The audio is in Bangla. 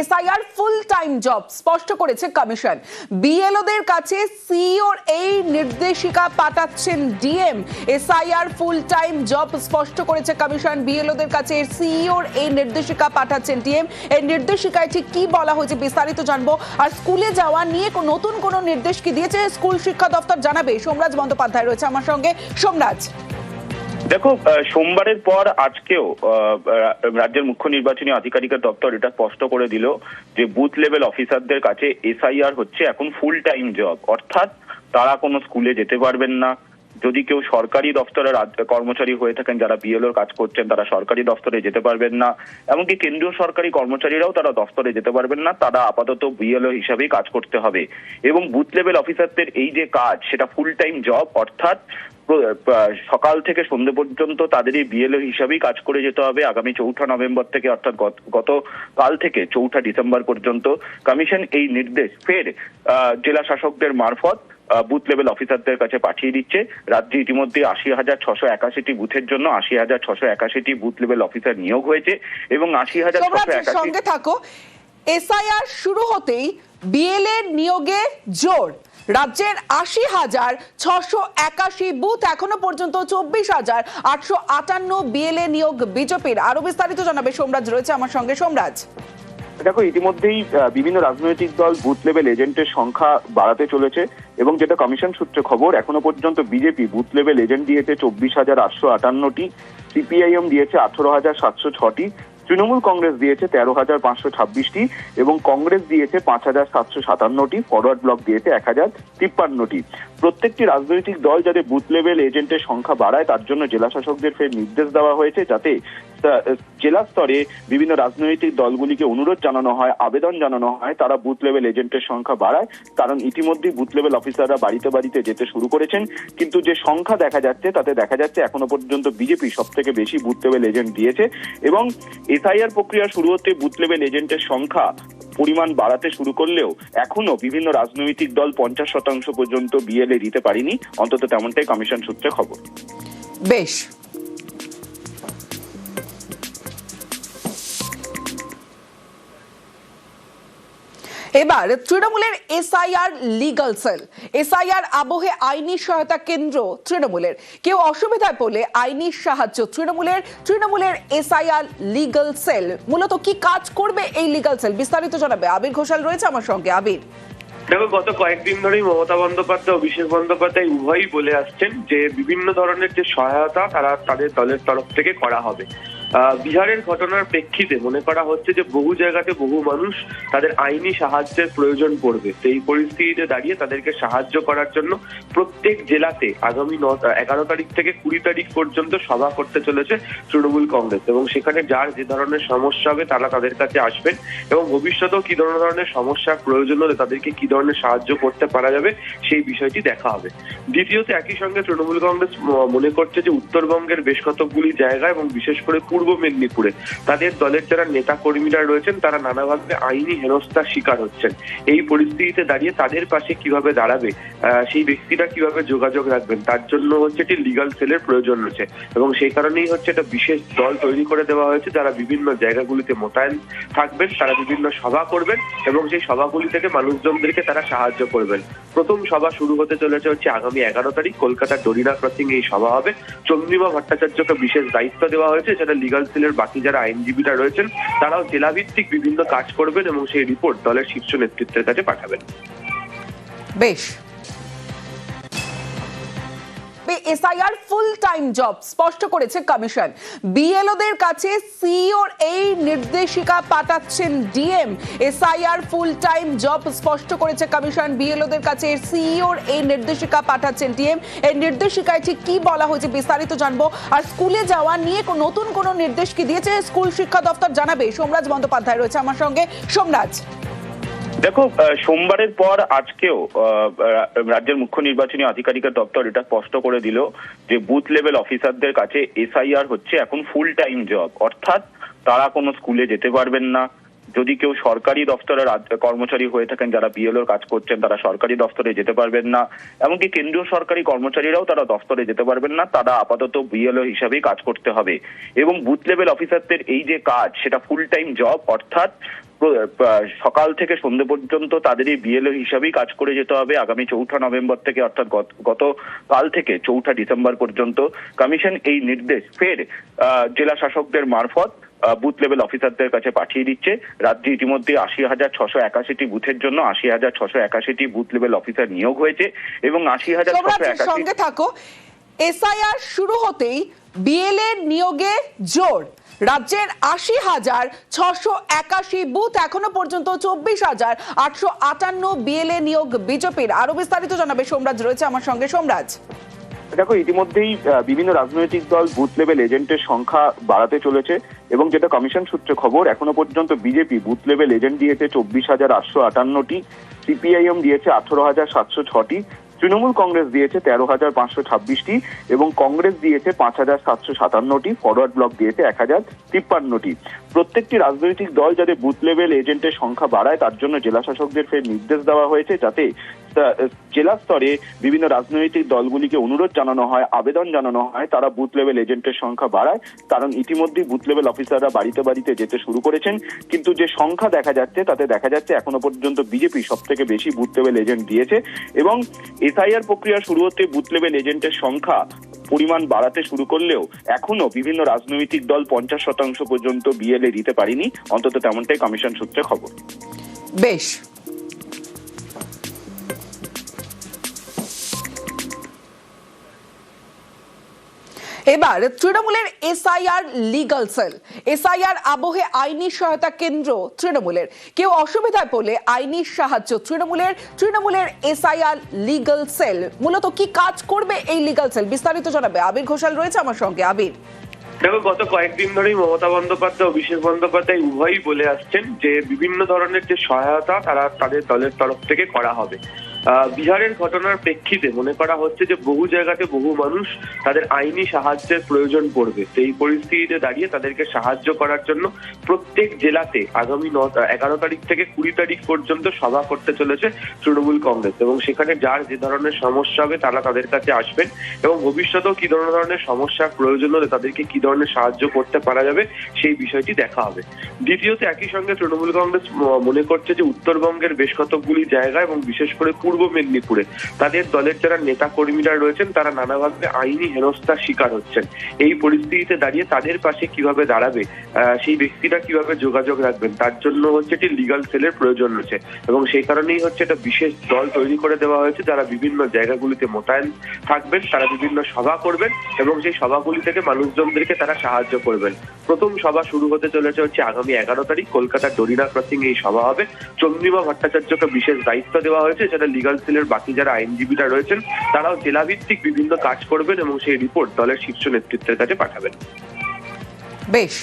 এসআইআর ফুল টাইম জব স্পষ্ট করেছে কমিশন বিএলওদের কাছে সিইওর এই নির্দেশিকা পাঠাচ্ছেন DM SIR full time job স্পষ্ট করেছে কমিশন বিএলওদের কাছে সিইওর এই নির্দেশিকা পাঠাচ্ছেন ডিএম এই নির্দেশিকায় ঠিক কি বলা হয়েছে বিস্তারিত জানব। আর স্কুলে যাওয়া নিয়ে নতুন কোনো নির্দেশ কি দিয়েছে? স্কুল শিক্ষা দপ্তর জানাবে। সোমরাজ বন্দ্যোপাধ্যায় রয়েছে আমার সঙ্গে। সোমরাজ। দেখো সোমবারের পর আজকেও রাজ্যের মুখ্য নির্বাচনী আধিকারিকের দপ্তর এটা স্পষ্ট করে দিল যে বুথ লেভেল অফিসারদের কাছে এসআইআর হচ্ছে এখন ফুল টাইম জব অর্থাৎ তারা কোনো স্কুলে যেতে পারবেন না। যদি কেউ সরকারি দফতরের কর্মচারী হয়ে থাকেন, যারা বিএলওর কাজ করছেন, তারা সরকারি দপ্তরে যেতে পারবেন না। এমনকি কেন্দ্রীয় সরকারি কর্মচারীরাও তারা দফতরে যেতে পারবেন না, তারা আপাতত বিএলও হিসাবেই কাজ করতে হবে। এবং বুথ লেভেল অফিসারদের এই যে কাজ, সেটা ফুল টাইম জব অর্থাৎ সকাল থেকে সন্ধে পর্যন্ত তাদের এই বিএলও হিসাবেই কাজ করে যেতে হবে আগামী চৌঠা নভেম্বর থেকে, অর্থাৎ গত- কাল থেকে চৌঠা ডিসেম্বর পর্যন্ত। কমিশন এই নির্দেশ, ফের জেলা শাসকদের মারফত বুথ লেভেল অফিসারদের কাছে পাঠিয়ে দিচ্ছে। রাজ্যে ইতিমধ্যে আশি হাজার ছশো একাশিটি বুথের জন্য আশি হাজার ছশো একাশিটি বুথ লেভেল অফিসার নিয়োগ হয়েছে এবং আশি হাজার সঙ্গে থাকো। এসআইআর শুরু হতেই বিএলএ নিয়োগে জোর। রাজ্যের আশি হাজার ছশো একাশি বুথ এখনও পর্যন্ত চব্বিশ হাজার আটশো আটান্ন বিএলএ নিয়োগ বিজেপির। আরও বিস্তারিত জানাবে সোমরাজ রয়েছে আমার সঙ্গে। সোমরাজ। দেখো, ইতিমধ্যেই বিভিন্ন রাজনৈতিক দল বুথ লেভেল এজেন্টের সংখ্যা বাড়াতে চলেছে এবং যেটা কমিশন সূত্রে খবর, এখনও পর্যন্ত বিজেপি বুথ লেভেল এজেন্ট দিয়েছে চব্বিশ হাজার আটশো আটান্নটি সিপিআইএম দিয়েছে আঠারো হাজার সাতশো ছটি, তৃণমূল কংগ্রেস দিয়েছে তেরো হাজার পাঁচশো ছাব্বিশটি এবং কংগ্রেস দিয়েছে পাঁচ হাজার সাতশো সাতান্নটি ফরওয়ার্ড ব্লক দিয়েছে এক হাজার তিপ্পান্নটি। প্রত্যেকটি রাজনৈতিক দল যাতে বুথ লেভেল এজেন্টের সংখ্যা বাড়ায়, তার জন্য জেলা শাসকদের ফের নির্দেশ দেওয়া হয়েছে যাতে জেলা স্তরে বিভিন্ন রাজনৈতিক দলগুলিকে অনুরোধ জানানো হয়, আবেদন জানানো হয়, তারা বুথ লেভেল এজেন্টের সংখ্যা বাড়ায়। কারণ ইতিমধ্যেই বুথ লেভেল অফিসাররা বাড়িতে বাড়িতে যেতে শুরু করেছেন। কিন্তু যে সংখ্যা দেখা যাচ্ছে, তাতে দেখা যাচ্ছে এখনও পর্যন্ত বিজেপি সব থেকে বেশি বুথ লেভেল এজেন্ট দিয়েছে। এবং এসআইআর প্রক্রিয়া শুরু হতে বুথ লেভেল এজেন্টের সংখ্যা পরিমাণ বাড়াতে শুরু করলেও এখনও বিভিন্ন রাজনৈতিক দল পঞ্চাশ শতাংশ পর্যন্ত বিএলএ দিতে পারেনি। অন্তত তেমনটাই কমিশন সূত্রে খবর। বেশ। এবার তৃণমূলের এসআইআর লিগাল সেল এসআইআর আবহে আইনি সহায়তা কেন্দ্র তৃণমূলের। কেউ অসুবিধায় পড়লে আইনি সাহায্য তৃণমূলের তৃণমূলের এসআইআর লিগাল সেল মূলত কি কাজ করবে এই লিগাল সেল বিস্তারিত জানাবে আবির ঘোষাল রয়েছে আমার সঙ্গে। আবির। দেখো, গত কয়েকদিন ধরেই মমতা বন্দ্যোপাধ্যায় অভিষেক বন্দ্যোপাধ্যায় উভয়ই বলে আসছেন যে বিভিন্ন ধরনের যে সহায়তা তারা তাদের দলের তরফ থেকে করা হবে। বিহারের ঘটনার প্রেক্ষিতে মনে করা হচ্ছে যে বহু জায়গাতে বহু মানুষ তাদের আইনি সাহায্যের প্রয়োজন পড়বে। এই পরিস্থিতিতে দাঁড়িয়ে তাদেরকে সাহায্য করার জন্য প্রত্যেক জেলাতে আগামী এগারো তারিখ থেকে কুড়ি তারিখ পর্যন্ত সভা করতে চলেছে তৃণমূল কংগ্রেস এবং সেখানে যার যে ধরনের সমস্যা হবে তারা তাদের কাছে আসবেন এবং ভবিষ্যতেও কি ধরনের ধরনের সমস্যার প্রয়োজন হলে তাদেরকে কি ধরনের সাহায্য করতে পারা যাবে সেই বিষয়টি দেখা হবে। দ্বিতীয়ত একই সঙ্গে তৃণমূল কংগ্রেস মনে করছে যে উত্তরবঙ্গের বেশ কতকগুলি জায়গা এবং বিশেষ করে পূর্ব মেদিনীপুরে। তাদের দলের যারা নেতা কর্মীরা রয়েছেন, তারা নানাভাবে আইনি হেনস্থার শিকার হচ্ছেন। এই পরিস্থিতিতে দাঁড়িয়ে তাদের পাশে কীভাবে দাঁড়াবে সেই ব্যক্তিরা কীভাবে যোগাযোগ রাখবেন, তার জন্য হচ্ছে একটি লিগাল সেলের প্রয়োজন রয়েছে। এবং সেই কারণেই হচ্ছে একটা বিশেষ দল তৈরি করে দেওয়া হয়েছে, যারা বিভিন্ন জায়গাগুলিতে মোতায়েন থাকবেন, তারা বিভিন্ন সভা করবেন এবং সেই সভাগুলি থেকে মানুষজনদেরকে তারা সাহায্য করবেন। প্রথম সভা শুরু হতে চলেছে হচ্ছে আগামী এগারো তারিখ, কলকাতার ডরিনা ক্রসিং এই সভা হবে। চন্দ্রিমা ভট্টাচার্যকে বিশেষ দায়িত্ব দেওয়া হয়েছে, সেটা লিগাল সেলের বাকি যারা আইনজীবীরা রয়েছেন, তারাও জেলাভিত্তিক বিভিন্ন কাজ করবেন এবং সেই রিপোর্ট দলের শীর্ষ নেতৃত্বের কাছে পাঠাবেন। বেশ। এসআইআর ফুল টাইম জব স্পষ্ট করেছে কমিশন। বিএলওদের কাছে সিইওর এই নির্দেশিকা পাঠাচ্ছেন DM. SIR full time job স্পষ্ট করেছে কমিশন। বিএলওদের কাছে সিইওর এই নির্দেশিকা পাঠাচ্ছেন ডিএম। এই নির্দেশিকায় ঠিক কি বলা হয়েছে বিস্তারিত জানব। আর স্কুলে যাওয়া নিয়ে নতুন কোনো নির্দেশ কি দিয়েছে? স্কুল শিক্ষা দপ্তর জানাবে। সোমরাজ বন্দ্যোপাধ্যায় রয়েছে আমার সঙ্গে। সোমরাজ। দেখো সোমবারের পর আজকেও রাজ্যের মুখ্য নির্বাচনী আধিকারিকের দপ্তর এটা স্পষ্ট করে দিল যে বুথ লেভেল অফিসারদের কাছে এসআইআর হচ্ছে এখন ফুল টাইম জব অর্থাৎ তারা কোনো স্কুলে যেতে পারবেন না। যদি কেউ সরকারি দফতরের কর্মচারী হয়ে থাকেন, যারা বিএলওর কাজ করছেন, তারা সরকারি দফতরে যেতে পারবেন না। এমনকি কেন্দ্রীয় সরকারি কর্মচারীরাও তারা দফতরে যেতে পারবেন না, তারা আপাতত বিএলও হিসাবেই কাজ করতে হবে। এবং বুথ লেভেল অফিসারদের এই যে কাজ, সেটা ফুল টাইম জব অর্থাৎ সকাল থেকে সন্ধ্যে পর্যন্ত তাদেরই বিএলও হিসাবেই কাজ করে যেতে হবে আগামী চৌঠা নভেম্বর থেকে, অর্থাৎ গত- গতকাল থেকে চৌঠা ডিসেম্বর পর্যন্ত। কমিশন এই নির্দেশ, ফের জেলা শাসকদের মারফত বুথ লেভেল অফিসারদের কাছে পাঠিয়ে দিচ্ছে। রাজ্যে ইতিমধ্যে আশি হাজার ছশো একাশিটি বুথের জন্য আশি হাজার ছশো একাশিটি বুথ লেভেল অফিসার নিয়োগ হয়েছে এবং আশি হাজার ছশো একাশি থাকো। এসআইআর শুরু হতেই বিএলএ নিয়োগে জোর। রাজ্যের আশি হাজার ছশো একাশি বুথ এখনও পর্যন্ত চব্বিশ হাজার আটশো আটান্ন বিএলএ নিয়োগ বিজেপির। আরও বিস্তারিত জানাবে সোমরাজ রয়েছে আমার সঙ্গে। সোমরাজ। দেখো, ইতিমধ্যেই বিভিন্ন রাজনৈতিক দল বুথ লেভেল এজেন্টের সংখ্যা বাড়াতে চলেছে এবং যেটা কমিশন সূত্রে খবর, এখনও পর্যন্ত বিজেপি বুথ লেভেল এজেন্ট দিয়েছে চব্বিশ হাজার আটশো আটান্নটি, সিপিআইএম দিয়েছে আঠারো হাজার সাতশো ছটি, তৃণমূল কংগ্রেস দিয়েছে তেরো হাজার পাঁচশো ছাব্বিশটি এবং কংগ্রেস দিয়েছে পাঁচ হাজার সাতশো সাতান্নটি, ফরওয়ার্ড ব্লক দিয়েছে এক হাজার তিপ্পান্নটি। প্রত্যেকটি রাজনৈতিক দল যাতে বুথ লেভেল এজেন্টের সংখ্যা বাড়ায়, তার জন্য জেলা শাসকদের ফের নির্দেশ দেওয়া হয়েছে যাতে জেলা স্তরে বিভিন্ন রাজনৈতিক দলগুলিকে অনুরোধ জানানো হয়, আবেদন জানানো হয়, তারা বুথ লেভেল এজেন্টের সংখ্যা বাড়ায়, কারণ ইতিমধ্যেই বুথ লেভেল অফিসাররা বাড়িতে বাড়িতে যেতে শুরু করেছেন, কিন্তু যে সংখ্যা দেখা যাচ্ছে, তাতে দেখা যাচ্ছে এখনও পর্যন্ত বিজেপি সব থেকে বেশি বুথ লেভেল এজেন্ট দিয়েছে এবং এসআইআর প্রক্রিয়া শুরু হতে বুথ লেভেল এজেন্টের সংখ্যা পরিমাণ বাড়াতে শুরু করলেও এখনও বিভিন্ন রাজনৈতিক দল পঞ্চাশ শতাংশ পর্যন্ত বিএলএ দিতে পারেনি, অন্তত তেমনটাই কমিশন সূত্রে খবর। বেশ। এবার তৃণমূলের এসআইআর লিগাল সেল এসআইআর আবহে আইনি সহায়তা কেন্দ্র তৃণমূলের। কেউ অসুবিধায় পড়লে আইনি সাহায্য তৃণমূলের তৃণমূলের এসআইআর লিগাল সেল মূলত কি কাজ করবে এই লিগাল সেল বিস্তারিত জানাবে আবির ঘোষাল রয়েছে আমার সঙ্গে। আবির। দেখো, গত কয়েকদিন ধরেই মমতা বন্দ্যোপাধ্যায় অভিষেক বন্দ্যোপাধ্যায় উভয়ই বলে আসছেন যে বিভিন্ন ধরনের যে সহায়তা তারা তাদের দলের তরফ থেকে করা হবে। বিহারের ঘটনার প্রেক্ষিতে মনে করা হচ্ছে যে বহু জায়গাতে বহু মানুষ তাদের আইনি সাহায্যের প্রয়োজন পড়বে। সেই পরিস্থিতিতে দাঁড়িয়ে তাদেরকে সাহায্য করার জন্য প্রত্যেক জেলাতে আগামী ন, এগারো তারিখ থেকে কুড়ি তারিখ পর্যন্ত সভা করতে চলেছে তৃণমূল কংগ্রেস এবং সেখানে যার যে ধরনের সমস্যা হবে তারা তাদের কাছে আসবেন এবং ভবিষ্যতেও কি ধরনের ধরনের সমস্যার প্রয়োজন হলে তাদেরকে কি ধরনের সাহায্য করতে পারা যাবে সেই বিষয়টি দেখা হবে। দ্বিতীয়ত একই সঙ্গে তৃণমূল কংগ্রেস মনে করছে যে উত্তরবঙ্গের বেশ কতকগুলি জায়গা এবং বিশেষ করে পূর্ব মেদিনীপুরে। তাদের দলের যারা নেতা কর্মীরা রয়েছেন, তারা নানাভাবে আইনি হেনস্থার শিকার হচ্ছেন। এই পরিস্থিতিতে দাঁড়িয়ে তাদের পাশে কীভাবে দাঁড়াবে সেই ব্যক্তিরা কীভাবে যোগাযোগ রাখবেন, তার জন্য হচ্ছে একটি লিগাল সেলের প্রয়োজন রয়েছে। এবং সেই কারণেই হচ্ছে একটা বিশেষ দল তৈরি করে দেওয়া হয়েছে, যারা বিভিন্ন জায়গাগুলিতে মোতায়েন থাকবেন, তারা বিভিন্ন সভা করবেন এবং সেই সভাগুলি থেকে মানুষজনদেরকে তারা সাহায্য করবেন। প্রথম সভা শুরু হতে চলেছে হচ্ছে আগামী এগারো তারিখ, কলকাতার ডরিনা ক্রসিং এই সভা হবে। চন্দ্রিমা ভট্টাচার্যকে বিশেষ দায়িত্ব দেওয়া হয়েছে সেটা লিগাল সেলের বাকি যারা আইনজীবীরা রয়েছেন, তারাও জেলাভিত্তিক বিভিন্ন কাজ করবেন এবং সেই রিপোর্ট দলের শীর্ষ নেতৃত্বের কাছে পাঠাবেন। বেশ।